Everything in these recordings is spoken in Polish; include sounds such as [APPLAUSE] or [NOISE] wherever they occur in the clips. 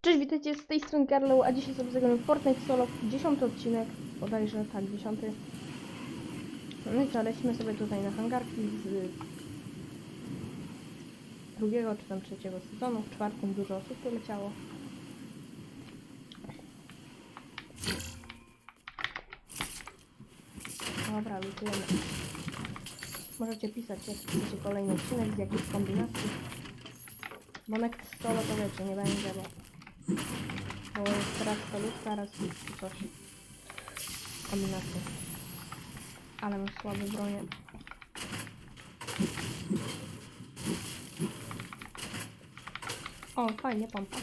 Cześć, witajcie z tej strony Carlo, a dzisiaj sobie zagramy Fortnite Solo, dziesiąty odcinek, bodajże tak, dziesiąty. No i co, lecimy sobie tutaj na hangarki z drugiego czy tam trzeciego sezonu, w czwartym dużo osób tu leciało. Dobra, lutujemy. Możecie pisać, jak chcecie kolejny odcinek, z jakiejś kombinacji. Bo next solo to wiecie, nie będzie, bo bo jest raz solówka, raz coś. Kombinacja. Ale mam słabe bronie. O, fajnie, pompa.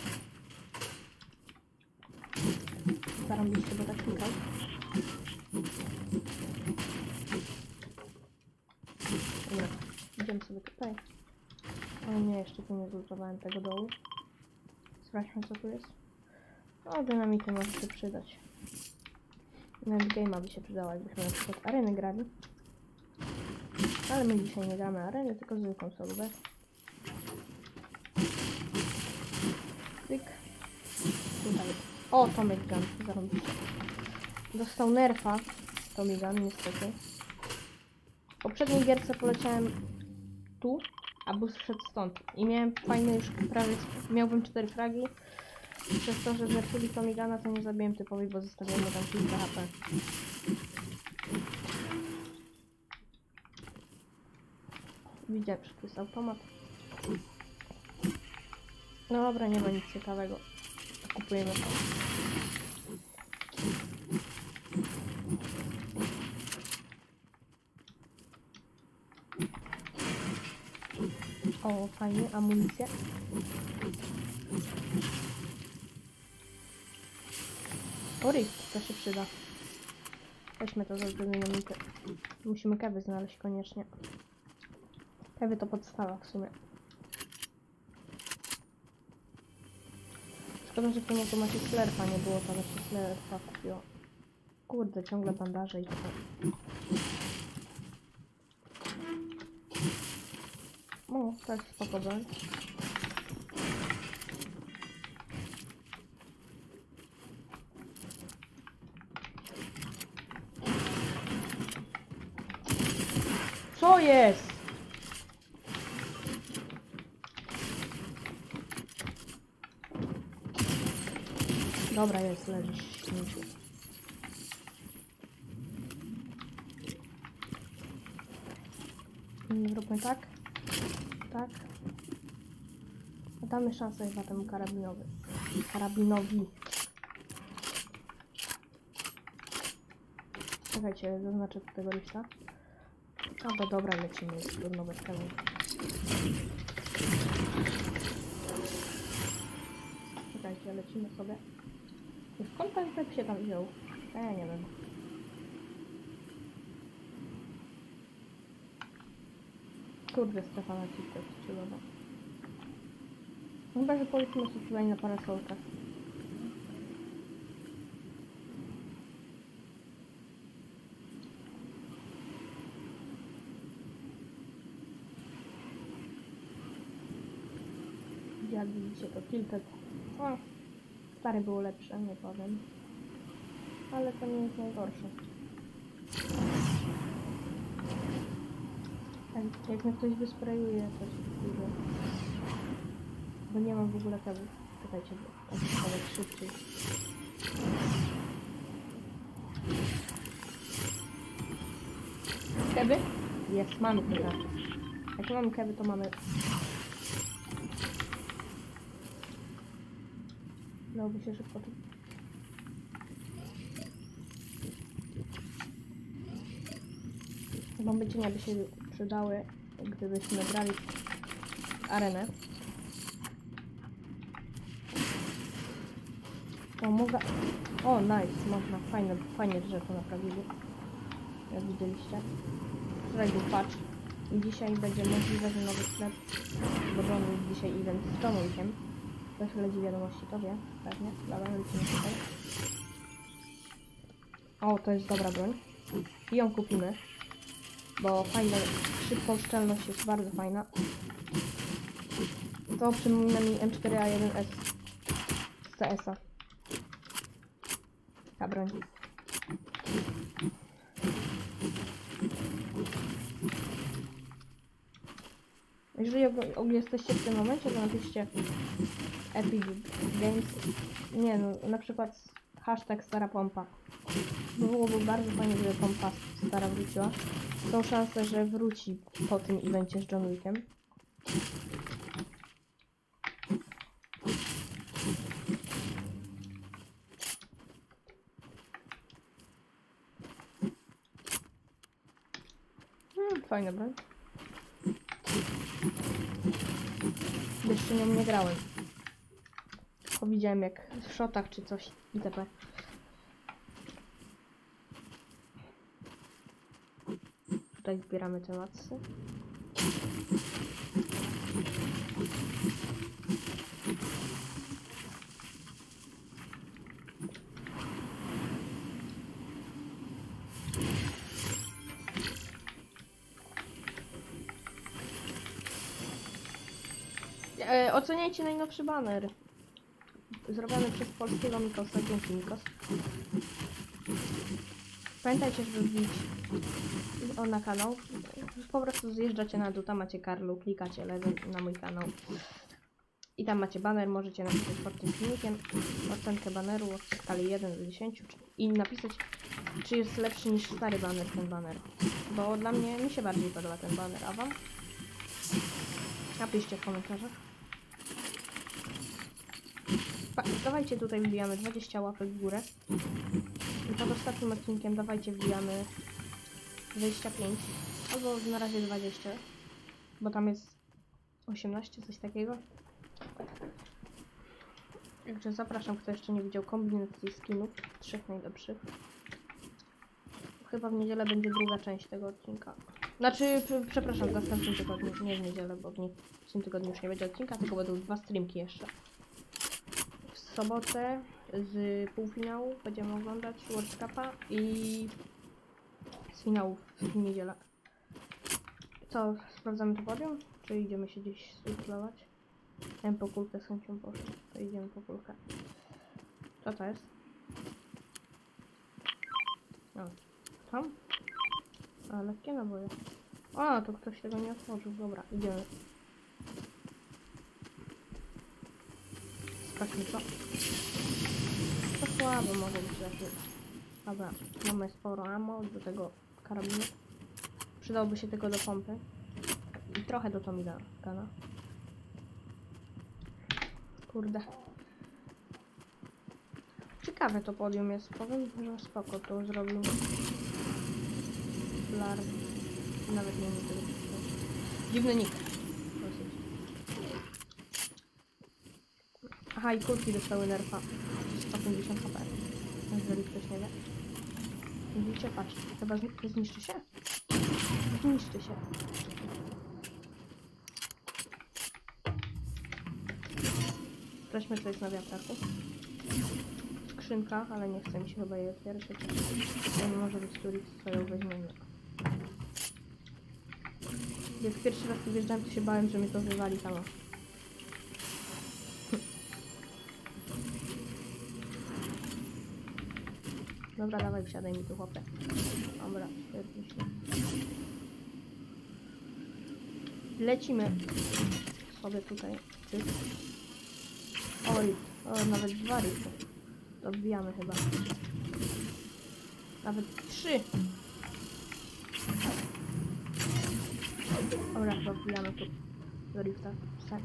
Zarąbiście, bo tak klikał. Dobra, idziemy sobie tutaj. O nie, jeszcze tu nie zlutowałem tego dołu. Sprawdźmy co tu jest. O, dynamity może się przydać. Nawet game'a by się przydała, jakbyśmy na przykład areny grali. Ale my dzisiaj nie gramy areny, tylko zwykłą solówę. Tyk. Tutaj. O, Tomek Gun, zarobiście. Dostał nerfa Tommy Gun, niestety. W poprzedniej gierce poleciałem tu, a bus szedł stąd. I miałem fajny już prawie, miałbym 4 fragi. Przez to, że zerfili Tomigana, to nie zabiłem typowi, bo zostawiłem mu tam kilka HP. Widziałem, że to jest automat. No dobra, nie ma nic ciekawego. Kupujemy to. O, fajnie, amunicja. Rift, to się przyda. Weźmy to za dynamity. Musimy kewy znaleźć koniecznie. Kewy to podstawa w sumie. Szkoda, że w tym automacie slerfa nie było, tam jeszcze slerfa kupiło. Kurde, ciągle bandaże i to. O, tak spoko broń. Jest? Dobra, jest, leżysz śmieciu. Mm, Zróbmy tak. Tak. Damy szansę chyba temu karabinowi. Karabinowi. Czekajcie, zaznaczę tego liścia. Dobra, dobra, lecimy trudno bez kamieni. Czekajcie, lecimy sobie. I skąd ten typ się tam wziął? A ja nie wiem. Kurde, Stefana ci to strzelowa. Chyba, że powiedzmy sobie tutaj na parasolkach. Jak widzicie to kilka. O, stare było lepsze, nie powiem. Ale to nie jest najgorsze. Jak, jak mnie ktoś wysprayuje, to się wkurzę. Bo nie mam w ogóle tego. Czekajcie, bo tak szybciej. Keby? Jest, mamy to znaczy. Jak mamy keby, to mamy Dałoby się szybko tu. Bomby cienia by się przydały, gdybyśmy grali arenę. O, mogę... O, nice, można. Fajne, fajnie, że to naprawili. Jak widzieliście. Wczoraj był patch. Dzisiaj będzie możliwe, że nowy sklep, bo dzisiaj event z John Ktoś śledzi wiadomości, to wie, pewnie. Dobra, lecimy tutaj. O, to jest dobra broń. I ją kupimy. Bo fajna, szybką szczelność jest bardzo fajna. To przypomina mi M4A1S z CS-a. Ta broń. Jeżeli jesteście w tym momencie, to napiszcie Epic Games. Nie no, na przykład hashtag stara pompa. Byłoby bardzo fajnie, gdyby pompa stara wróciła. Są szanse, że wróci po tym evencie z John Wickiem. Hmm, fajna broń. Jeszcze nią nie grałem. Widziałem jak w shotach czy coś itp. Tutaj zbieramy te matsy. E, oceniajcie najnowszy baner. Zrobiony przez polskiego Mikosa. Dzięki Mikos. Pamiętajcie, żeby wbić o, na kanał. Po prostu zjeżdżacie na dół, tam macie Karlu, klikacie lewy na mój kanał. I tam macie baner, możecie napisać pod tym filmikiem ocenkę baneru w skali 1 do 10 czy- i napisać, czy jest lepszy niż stary baner ten baner. Bo dla mnie, mi się bardziej podoba ten baner, a wam? Napiszcie w komentarzach. Dawajcie tutaj wbijamy 20 łapek w górę. I pod ostatnim odcinkiem dawajcie wbijamy 25 albo na razie 20, bo tam jest 18, coś takiego. Także zapraszam, kto jeszcze nie widział kombinacji skinów, trzech najlepszych. Chyba w niedzielę będzie druga część tego odcinka. Znaczy, prze- przepraszam, w następnym tygodniu, nie w niedzielę, bo w, nie, w tym tygodniu już nie będzie odcinka, tylko będą dwa streamki jeszcze. Sobotę z półfinału będziemy oglądać World Cupa i z finałów w niedzielę. Co, sprawdzamy to podium? Czy idziemy się gdzieś suflować? Ten po kulkę z chęcią poszedł, to idziemy po kulkę. Co to jest? O, tam? A, lekkie naboje. A, to ktoś tego nie otworzył, dobra, idziemy. Sprawdźmy co. To słabo mogło być lepiej. Dobra, mamy sporo ammo do tego karabinu. Przydałoby się tylko do pompy. I trochę do Tommy Gana. Kurde. Ciekawe to podium jest. Powiem, że spoko to zrobił. Blar. Nawet nie wiem tego. Dziwny nick. Aha, i kurki dostały nerfa. 150 HP. Jeżeli ktoś nie wie. Widzicie, patrz. Chyba zni- zniszczy się. Zniszczy się. Sprawdźmy, co jest na wiatraku. W skrzynkach, ale nie chce mi się chyba jej otwierać. nie może być turik, co ją weźmiemy. Jak pierwszy raz tu wjeżdżałem, to się bałem, że mnie to wywali samo. Dobra, dawaj, wsiadaj mi tu chłopie. Dobra, świetnie. Lecimy sobie tutaj. Cyk. Oj, o, nawet dwa rify. To wbijamy chyba. Nawet trzy. Dobra, chyba wbijamy tu do rifta. Tak.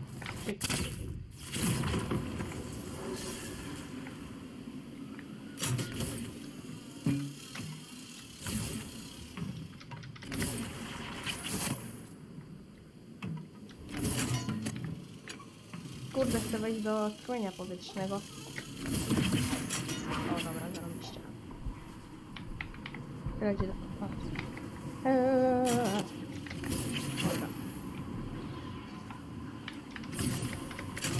Wejść do tchłenia powietrznego. O, dobra, zarobiście. Do... O. Eee. Dobra.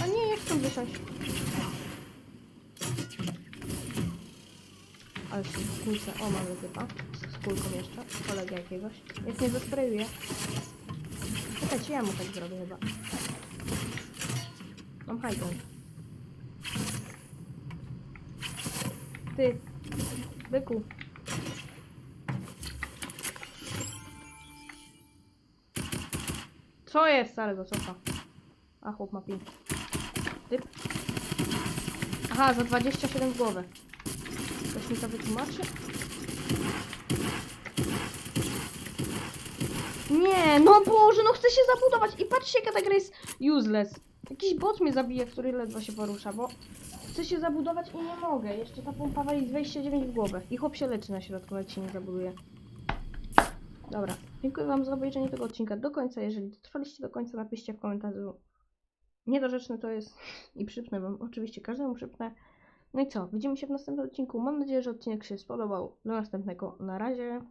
A nie, jak chcę wysiąść. Ale się skórce. O, mamy typa. Z kulką jeszcze. Kolegę jakiegoś. Jak nie zasprayuję. Czekajcie, ja mu tak zrobię chyba. Mam ground. ty. Byku. Co jest? Stary go cofa. A chłop ma ping. Typ. Aha, za 27 w głowę. Ktoś mi to wytłumaczy? Nie, no Boże, no chcę się zabudować i patrzcie jaka ta gra jest useless. Jakiś bot mnie zabije, który ledwo się porusza, bo chcę się zabudować i nie mogę. Jeszcze ta pompa wali z 29 w głowę. I chłop się leczy na środku, nawet się nie zabuduje. Dobra, dziękuję wam za obejrzenie tego odcinka do końca. Jeżeli dotrwaliście do końca, napiszcie w komentarzu. Niedorzeczne to jest [LAUGHS] i przypnę wam. Oczywiście każdemu przypnę. No i co? Widzimy się w następnym odcinku. Mam nadzieję, że odcinek się spodobał. Do następnego. Na razie.